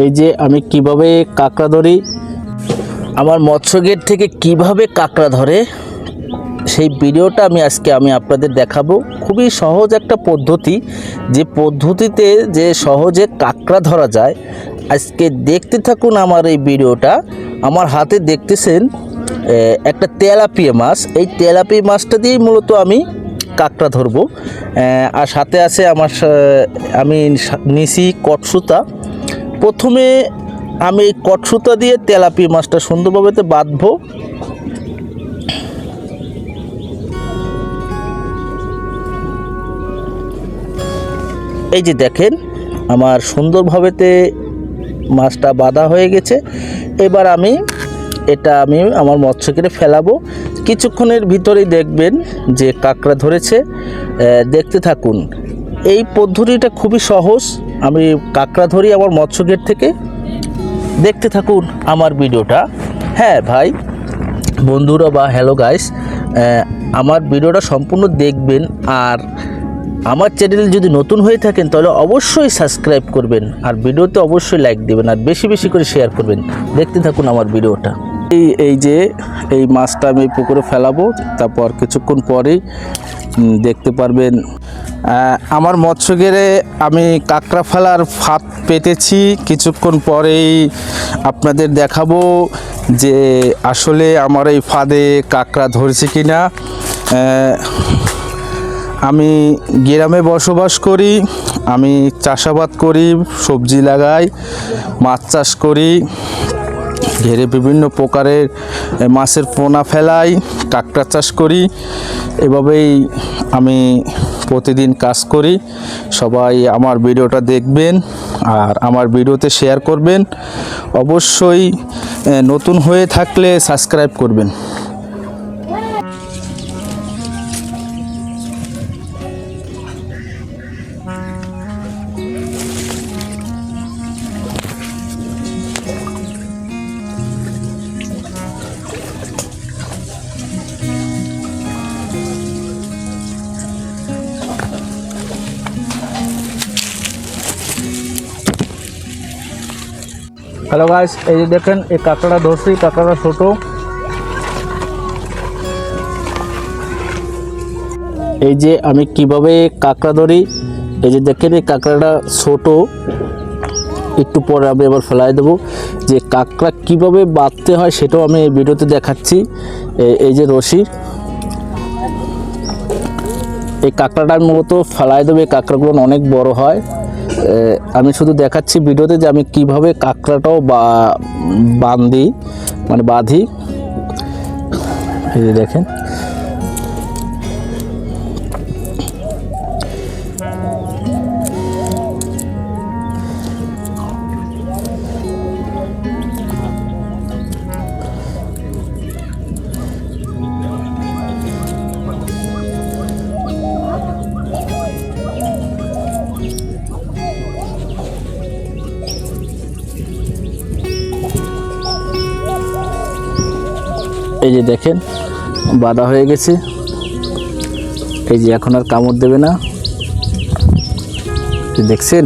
এই যে আমি কীভাবে কাঁকড়া ধরি, আমার মৎস্য গেট থেকে কীভাবে কাঁকড়া ধরে, সেই ভিডিওটা আমি আজকে আমি আপনাদের দেখাবো। খুবই সহজ একটা পদ্ধতি, যে পদ্ধতিতে যে সহজে কাঁকড়া ধরা যায়। আজকে দেখতে থাকুন আমার এই ভিডিওটা। আমার হাতে দেখতেছেন একটা তেলাপিয়া মাছ। এই তেলাপিয়া মাছটা দিয়েই মূলত আমি কাঁকড়া ধরবো। আর সাথে আছে আমার আমি নিছি কটসুতা। প্রথমে আমি কটসুতা দিয়ে তেলাপি মাছটা সুন্দরভাবে বাঁধবো। এই যে দেখেন, আমার সুন্দরভাবেতে মাছটা বাঁধা হয়ে গেছে। এবার আমি এটা আমি আমার মৎস্যকেরে ফেলাবো। কিছুক্ষণের ভিতরেই দেখবেন যে কাঁকড়া ধরেছে। দেখতে থাকুন। এই পদ্ধতিটা খুবই সহজ। আমি কাঁকড়া ধরি আমার মৎস্যকের থেকে। দেখতে থাকুন আমার ভিডিওটা। হ্যাঁ ভাই, বন্ধুরা বা হ্যালো গাইস আমার ভিডিওটা সম্পূর্ণ দেখবেন আর আমার চ্যানেল যদি নতুন হয়ে থাকেন তাহলে অবশ্যই সাবস্ক্রাইব করবেন আর ভিডিওতে অবশ্যই লাইক দেবেন আর বেশি বেশি করে শেয়ার করবেন। দেখতে থাকুন আমার ভিডিওটা। এই এই যে, এই মাছটা আমি পুকুরে ফেলাবো, তারপর কিছুক্ষণ পরেই দেখতে পারবেন আমার মৎস্যগেরে আমি কাঁকড়া ফেলার ফাঁদ পেতেছি। কিছুক্ষণ পরেই আপনাদের দেখাবো যে আসলে আমার এই ফাঁদে কাঁকড়া ধরছে কি না আমি গ্রামে বসবাস করি, আমি চাষাবাদ করি, সবজি লাগাই, মাছ চাষ করি, ঘেরে বিভিন্ন প্রকারের মাছের পোনা ফেলাই, কাঁকড়া চাষ করি। এভাবেই আমি প্রতিদিন কাজ করি। সবাই আমার ভিডিওটা দেখবেন আর আমার ভিডিওতে শেয়ার করবেন। অবশ্যই নতুন হয়ে থাকলে সাবস্ক্রাইব করবেন। হ্যালো গাইস এই যে দেখেন, এই কাঁকড়া ধরছি কাঁকড়া ছোট। এই যে আমি কীভাবে কাঁকড়া ধরি, এই যে দেখেন, এই কাঁকড়াটা ছোট। একটু পরে আমি আবার ফেলাই দেবো। যে কাঁকড়া কীভাবে বাঁধতে হয় সেটাও আমি এই ভিডিওতে দেখাচ্ছি। এই যে রশি। এই কাঁকড়াটার মূলত ফেলাই দেবে। এই কাঁকড়াগুলো অনেক বড় হয়। আমি শুধু দেখাচ্ছি ভিডিওতে যে আমি কীভাবে কাঁকড়াটাও বা বান্ধি মানে বাঁধি। এই দেখেন। এই যে দেখেন বাঁধা হয়ে গেছে। এই যে এখন আর কামড় দেবে না। দেখছেন?